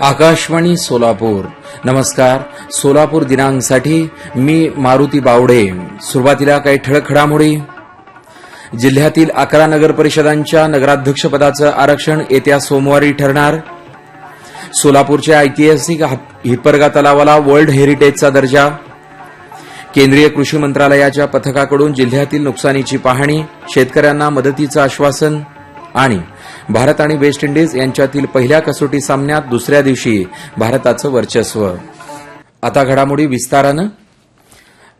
आकाशवाणी सोलापूर. नमस्कार. सोलापूर दिनांकसाठी मी मारुती बावडे. सुरुवातीला काही ठळक घडामोडी जिल्ह्यातील अकरा नगर परिषदांच्या नगराध्यक्षपदाचं आरक्षण येत्या सोमवारी ठरणार. सोलापूरच्या ऐतिहासिक हात- हिप्परगा तलावाला वर्ल्ड हेरिटेजचा दर्जा. केंद्रीय कृषी मंत्रालयाच्या पथकाकडून जिल्ह्यातील नुकसानीची पाहणी शेतकऱ्यांना मदतीचं आश्वासन आणि भारत आणि वेस्ट इंडिज यांच्यातील पहिल्या कसोटी सामन्यात दुसऱ्या दिवशी भारताचं वर्चस्व. आता घडामोडी विस्तारानं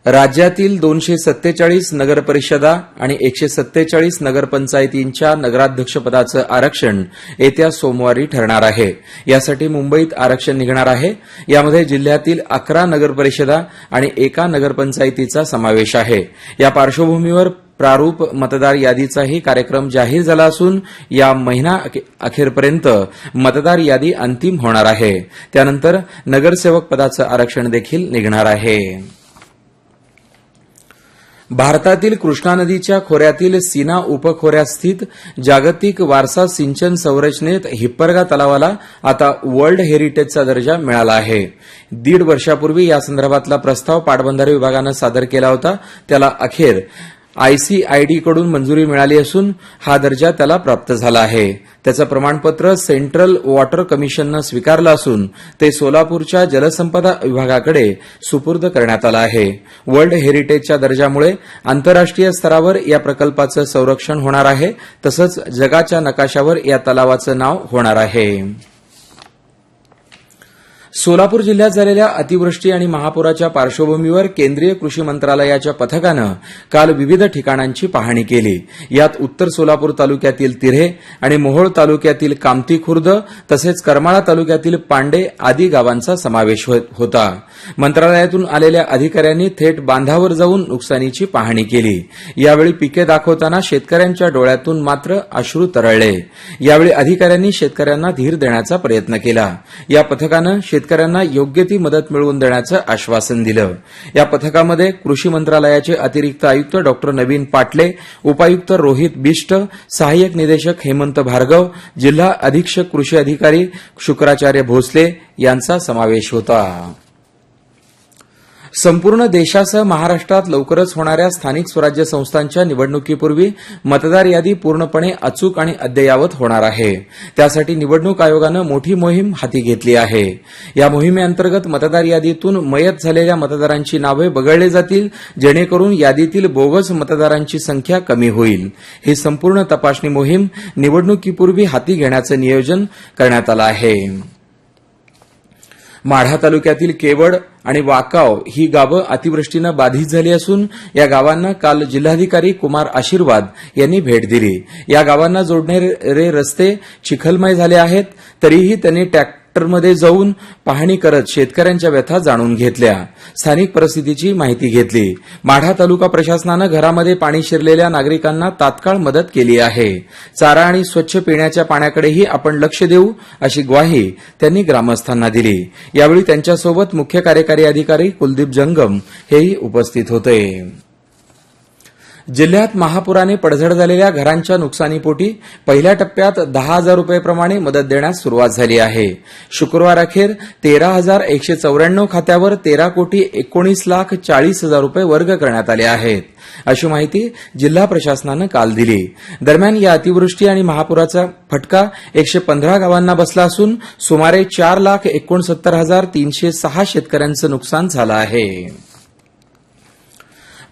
राज्यातील दोनशे सत्तेचाळीस नगरपरिषदा आणि एकशे सत्तेचाळीस नगरपंचायतींच्या नगराध्यक्षपदाचं आरक्षण येत्या सोमवारी ठरणार आहे. यासाठी मुंबईत आरक्षण निघणार आहे. यामध्ये जिल्ह्यातील अकरा नगरपरिषदा आणि एका नगरपंचायतीचा समावेश आहे. या पार्श्वभूमीवर प्रारूप मतदार यादीचाही कार्यक्रम जाहीर झाला असून या महिना अखे- अखेरपर्यंत मतदार यादी अंतिम होणार आहे. त्यानंतर नगरसेवक पदाचं आरक्षण देखील निघणार आहे. भारतातील कृष्णा नदीच्या खोऱ्यातील सीना उपखोऱ्यात स्थित जागतिक वारसा सिंचन संरचनेत हिप्परगा तलावाला आता वर्ल्ड हेरिटेजचा दर्जा मिळाला आहे. दीड वर्षापूर्वी या संदर्भातला प्रस्ताव पाटबंधारे विभागानं सादर केला होता. त्याला अखेर आयसीआयडीकडून मंजुरी मिळाली असून हा दर्जा त्याला प्राप्त झाला आहे. त्याचं प्रमाणपत्र सेंट्रल वॉटर कमिशननं स्वीकारलं असून ते सोलापूरच्या जलसंपदा विभागाकडे सुपूर्द करण्यात आलं आहे. वर्ल्ड हेरिटेजच्या दर्जामुळे आंतरराष्ट्रीय स्तरावर या प्रकल्पाचं संरक्षण होणार आहे तसंच जगाच्या नकाशावर या तलावाचं नाव होणार आहे. सोलापूर जिल्ह्यात झालेल्या अतिवृष्टी आणि महापुराच्या पार्श्वभूमीवर केंद्रीय कृषी मंत्रालयाच्या पथकानं काल विविध ठिकाणांची पाहणी केली. यात उत्तर सोलापूर तालुक्यातील तिऱ्हे आणि मोहोळ तालुक्यातील कामती खुर्द तसेच करमाळा तालुक्यातील पांडे आदी गावांचा समावेश हो-, होता. मंत्रालयातून आलेल्या अधिकाऱ्यांनी थेट बांधावर जाऊन नुकसानीची पाहणी केली. यावेळी पिके दाखवताना शेतकऱ्यांच्या डोळ्यातून मात्र अश्रू तरळले. यावेळी अधिकाऱ्यांनी शेतकऱ्यांना धीर देण्याचा प्रयत्न केला. या पथकानं शेतकऱ्यांना योग्य ती मदत मिळवून देण्याचं आश्वासन दिलं. या पथकामध्ये कृषी मंत्रालयाचे अतिरिक्त आयुक्त डॉक्टर नवीन पाटले उपायुक्त रोहित बिष्ट सहाय्यक निदेशक हेमंत भार्गव जिल्हा अधीक्षक कृषी अधिकारी शुक्राचार्य भोसले यांचा समावेश होता. संपूर्ण देशासह महाराष्ट्रात लवकरच होणाऱ्या स्थानिक स्वराज्य संस्थांच्या निवडणुकीपूर्वी मतदार यादी पूर्णपणे अचूक आणि अद्ययावत होणार आहे. त्यासाठी निवडणूक आयोगानं मोठी मोहीम हाती घेतली आहे. या मोहिमेअंतर्गत मतदार यादीतून मयत झालेल्या मतदारांची नावे वगळले जातील जेणेकरून यादीतील बोगस मतदारांची संख्या कमी होईल. ही संपूर्ण तपासणी मोहीम निवडणुकीपूर्वी हाती घेण्याचं नियोजन करण्यात आलं आहे. माढा तालुक्यातील केवड आणि वाकाव ही गावं अतिवृष्टीनं बाधित झाली असून या गावांना काल जिल्हाधिकारी कुमार आशीर्वाद यांनी भेट दिली. या गावांना जोडणारे रस्ते चिखलमय झाले आहेत तरीही त्यांनी ट्रॅक्टरमध्ये जाऊन पाहणी करत शेतकऱ्यांच्या व्यथा जाणून घेतल्या. स्थानिक परिस्थितीची माहिती घेतली. माढा तालुका प्रशासनानं घरामध्ये पाणी शिरलेल्या नागरिकांना तात्काळ मदत केली आहे. चारा आणि स्वच्छ पिण्याच्या पाण्याकडेही आपण लक्ष देऊ अशी ग्वाही त्यांनी ग्रामस्थांना दिली. यावेळी त्यांच्यासोबत मुख्य कार्यकारी अधिकारी कुलदीप जंगम हेही उपस्थित होते. जिल्ह्यात महापुराने पडझड झालेल्या घरांच्या नुकसानीपोटी पहिल्या टप्प्यात दहा हजार रुपयेप्रमाणे मदत देण्यास सुरुवात झाली आहे. शुक्रवार अखेर तेरा हजार एकशे चौऱ्याण्णव खात्यावर तेरा कोटी एकोणीस लाख चाळीस हजार रुपये वर्ग करण्यात आले आहेत. अशी माहिती जिल्हा प्रशासनानं काल दिली. दरम्यान या अतिवृष्टी आणि महापुराचा फटका एकशे पंधरा गावांना बसला असून सुमारे चार लाख एकोणसत्तर हजार तीनशे सहा शेतकऱ्यांचं नुकसान झालं आहे.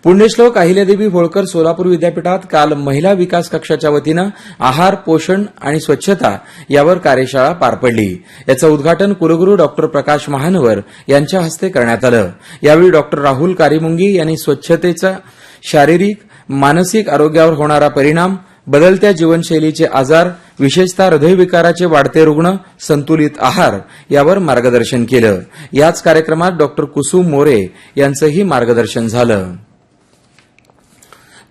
पुण्यश्लोक अहिल्यादेवी होळकर सोलापूर विद्यापीठात काल महिला विकास कक्षाच्या वतीनं आहार पोषण आणि स्वच्छता यावर कार्यशाळा पार पडली. याचं उद्घाटन कुलगुरू डॉक्टर प्रकाश महानवर यांच्या हस्ते करण्यात आलं. यावेळी डॉक्टर राहुल कारिमुंगी यांनी स्वच्छतेचा शारीरिक मानसिक आरोग्यावर होणारा परिणाम बदलत्या जीवनशैलीचे आजार विशेषतः हृदयविकाराचे वाढते रुग्ण संतुलित आहार यावर मार्गदर्शन केलं. याच कार्यक्रमात डॉक्टर कुसुम मोरे यांचंही मार्गदर्शन झालं.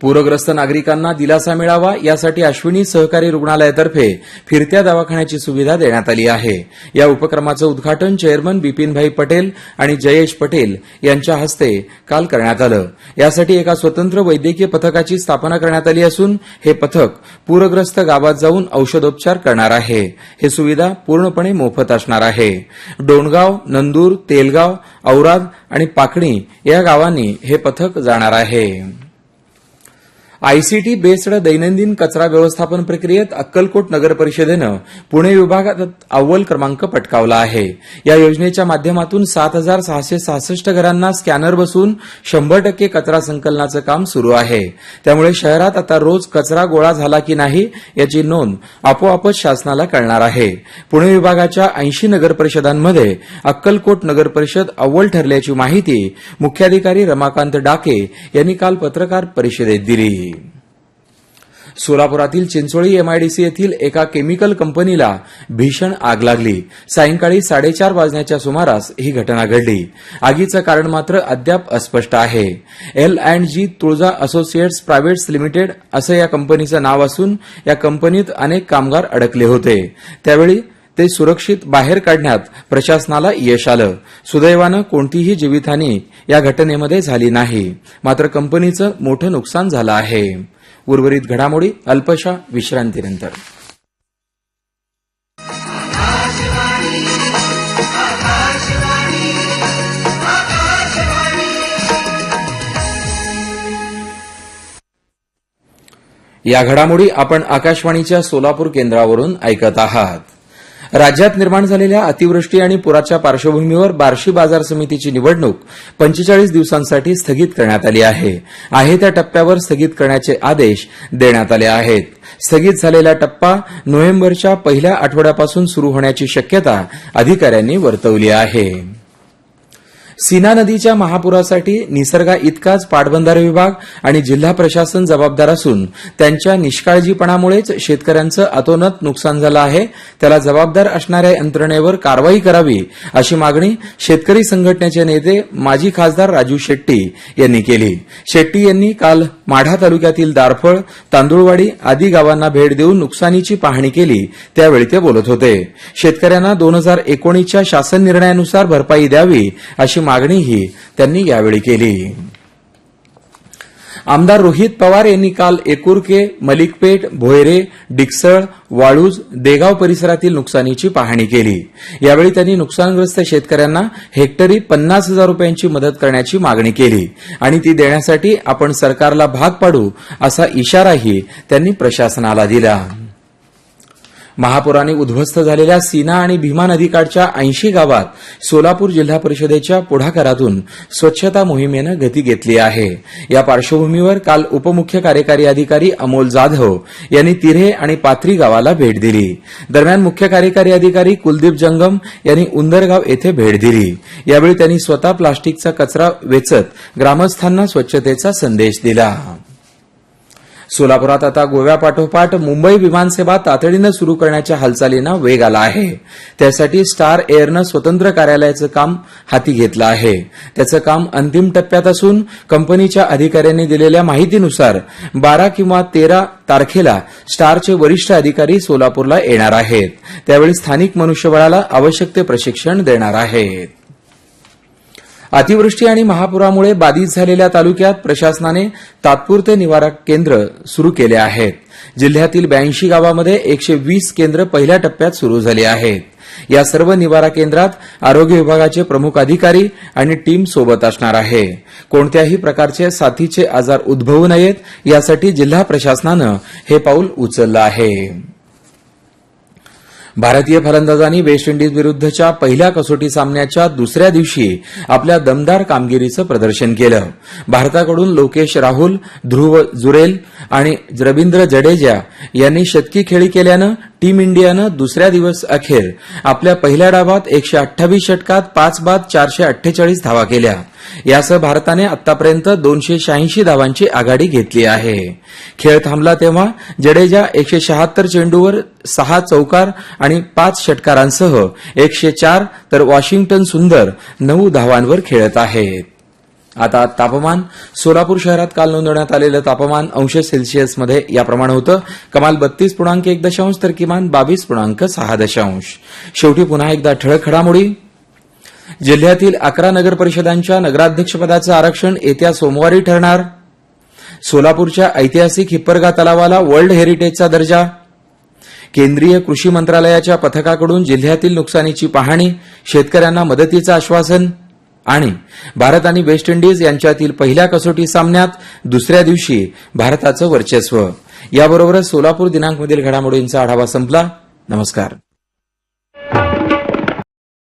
पूरग्रस्त नागरिकांना दिलासा मिळावा यासाठी अश्विनी सहकारी रुग्णालयातर्फे फिरत्या दवाखान्याची सुविधा देण्यात आली आहे. या उपक्रमाचं उद्घाटन चेअरमन बिपिनभाई पटेल आणि जयेश पटेल यांच्या हस्ते काल करण्यात आलं. यासाठी एका स्वतंत्र वैद्यकीय पथकाची स्थापना करण्यात आली असून हे पथक पूरग्रस्त गावात जाऊन औषधोपचार करणार आहे. हे सुविधा पूर्णपणे मोफत असणार आहे. डोणगाव नंदूर तेलगाव औराद आणि पाकणी या गावांनी हे पथक जाणार आहे. आयसीटी बेस्ड दैनंदिन कचरा व्यवस्थापन प्रक्रियेत अक्कलकोट नगर परिषदेनं पुणे विभागात अव्वल क्रमांक पटकावला आहे. या योजनेच्या माध्यमातून सात हजार सहाशे सहासष्ट घरांना स्कॅनर बसून शंभर टक्के कचरा संकलनाचं काम सुरू आहे. त्यामुळे शहरात आता रोज कचरा गोळा झाला की नाही याची नोंद आपोआपच शासनाला कळणार आहे. पुणे विभागाच्या ऐंशी नगर परिषदांमध्ये अक्कलकोट नगर परिषद अव्वल ठरल्याची माहिती मुख्याधिकारी रमाकांत डाके यांनी काल पत्रकार परिषदेत दिली. सोलापुरातील चिंचोळी एमआयडीसी येथील एका केमिकल कंपनीला भीषण आग लागली. सायंकाळी साडेचार वाजण्याच्या सुमारास ही घटना घडली. आगीचं कारण मात्र अद्याप अस्पष्ट आहे. L and G Tulja associates privates limited असं या कंपनीचं नाव असून या कंपनीत अनेक कामगार अडकले होते. त्यावेळी ते सुरक्षित बाहेर काढण्यात प्रशासनाला यश आलं. सुदैवानं कोणतीही जीवितहानी या घटनेमध्ये झाली नाही. मात्र कंपनीचं मोठं नुकसान झालं आहे. उर्वरित घडामोडी अल्पशा विश्रांतीनंतर. या घडामोडी आपण आकाशवाणीच्या सोलापूर केंद्रावरून ऐकत आहात. राज्यात निर्माण झालेल्या अतिवृष्टी आणि पुराच्या पार्श्वभूमीवर बार्शी बाजार समितीची निवडणूक पंचेचाळीस दिवसांसाठी स्थगित करण्यात आली आहे. आहे त्या टप्प्यावर स्थगित करण्याचे आदेश देण्यात आले आहेत. स्थगित झालेला टप्पा नोव्हेंबरच्या पहिल्या आठवड्यापासून सुरू होण्याची शक्यता अधिकाऱ्यांनी वर्तवली आहे. सीना नदीच्या महापुरासाठी निसर्गा इतकाच पाटबंधारे विभाग आणि जिल्हा प्रशासन जबाबदार असून त्यांच्या निष्काळजीपणामुळेच शेतकऱ्यांचं अतोनात नुकसान झालं आहे. त्याला जबाबदार असणाऱ्या यंत्रणेवर कारवाई करावी अशी मागणी शेतकरी संघटनेचे नेते माजी खासदार राजू शेट्टी यांनी केली. शेट्टी यांनी काल माढा तालुक्यातील दारफळ तांदुळवाडी आदी गावांना भेट देऊन नुकसानीची पाहणी केली त्यावेळी ते बोलत होते. शेतकऱ्यांना दोन हजार एकोणीसच्या शासन निर्णयानुसार भरपाई द्यावी अशी मागणीही त्यांनी यावेळी केली. आमदार रोहित पवार यांनी काल एकुरके मलिकपेठ भोयरे डिकसळ वाळूज देगाव परिसरातील नुकसानीची पाहणी केली. यावेळी त्यांनी नुकसानग्रस्त शेतकऱ्यांना हेक्टरी पन्नास हजार रुपयांची मदत करण्याची मागणी केली आणि ती देण्यासाठी आपण सरकारला भाग पाडू असा इशाराही त्यांनी प्रशासनाला दिला. महापुराने उद्ध्वस्त झालेल्या सीना आणि भीमा नदीकाठच्या ऐंशी गावात सोलापूर जिल्हा परिषदेच्या पुढाकारातून स्वच्छता मोहिमेनं गती घेतली आहे. या पार्श्वभूमीवर काल उपमुख्य कार्यकारी अधिकारी अमोल जाधव यांनी तिरे आणि पात्री गावाला भेट दिली. दरम्यान मुख्य कार्यकारी अधिकारी कुलदीप जंगम यांनी उंदरगाव येथे भेट दिली. यावेळी त्यांनी स्वतः प्लास्टिकचा कचरा वेचत ग्रामस्थांना स्वच्छतेचा संदेश दिला. सोलापुरात आता गोव्यापाठोपाठ मुंबई विमानसेवा तातडीनं सुरू करण्याच्या हालचालींना वेग आला आहे. त्यासाठी स्टार एअरनं स्वतंत्र कार्यालयाचं काम हाती घेतलं आहे. त्याचं काम अंतिम टप्प्यात असून कंपनीच्या अधिकाऱ्यांनी दिलेल्या माहितीनुसार बारा किंवा तेरा तारखेला स्टारचे वरिष्ठ अधिकारी सोलापूरला येणार आहेत. त्यावेळी स्थानिक मनुष्यबळाला आवश्यक ते प्रशिक्षण देणार आहेत. अतिवृष्टी आणि महापुरामुळे बाधित झालेल्या तालुक्यात प्रशासनाने तात्पुरते निवारा केंद्र सुरू केले आहेत. जिल्ह्यातील ब्याऐंशी गावामध्ये एकशे वीस केंद्र पहिल्या टप्प्यात सुरू झाली आहेत. या सर्व निवारा केंद्रात आरोग्य विभागाचे प्रमुख अधिकारी आणि टीम सोबत असणार आहे. कोणत्याही प्रकारचे साथीचे आजार उद्भवू नयेत यासाठी जिल्हा प्रशासनानं हे पाऊल उचललं आहे. भारतीय फलंदाजांनी वेस्ट इंडिज विरुद्धच्या पहिल्या कसोटी सामन्याच्या दुसऱ्या दिवशी आपल्या दमदार कामगिरीचं प्रदर्शन केलं. भारताकडून लोकेश राहुल ध्रुव जुरेल आणि रवींद्र जडेजा यांनी शतकी खेळी केल्यानं टीम इंडियानं दुसऱ्या दिवस अखेर आपल्या पहिल्या डावात एकशे अठ्ठावीस षटकात पाच बाद चारशे अठ्ठेचाळीस धावा केल्या. यासह भारताने आतापर्यंत दोनशे शहाऐंशी धावांची आघाडी घेतली आहे. खेळ थांबला तेव्हा जडेजा एकशे शहात्तर चेंडूवर सहा चौकार आणि पाच षटकारांसह एकशे चार तर वॉशिंग्टन सुंदर नऊ धावांवर खेळत आहेत. आता तापमान सोलापूर शहरात काल नोंदवण्यात आलेलं तापमान अंश सेल्सिअसमध्ये याप्रमाणे होतं. कमाल बत्तीस पूर्णांक एक दशांश तर किमान बावीस पूर्णांक सहा दशांश. शेवटी पुन्हा एकदा ठळक घडामोडी. जिल्ह्यातील अकरा नगर परिषदांच्या नगराध्यक्षपदाचं आरक्षण येत्या सोमवारी ठरणार. सोलापूरच्या ऐतिहासिक हिप्परगा तलावाला वर्ल्ड हेरिटेजचा दर्जा. केंद्रीय कृषी मंत्रालयाच्या पथकाकडून जिल्ह्यातील नुकसानीची पाहणी शेतकऱ्यांना मदतीचं आश्वासन आणि भारत आणि वेस्ट इंडिज यांच्यातील पहिल्या कसोटी सामन्यात दुसऱ्या दिवशी भारताचं वर्चस्व. याबरोबरच सोलापूर दिनांकमधील घडामोडींचा आढावा संपला. नमस्कार.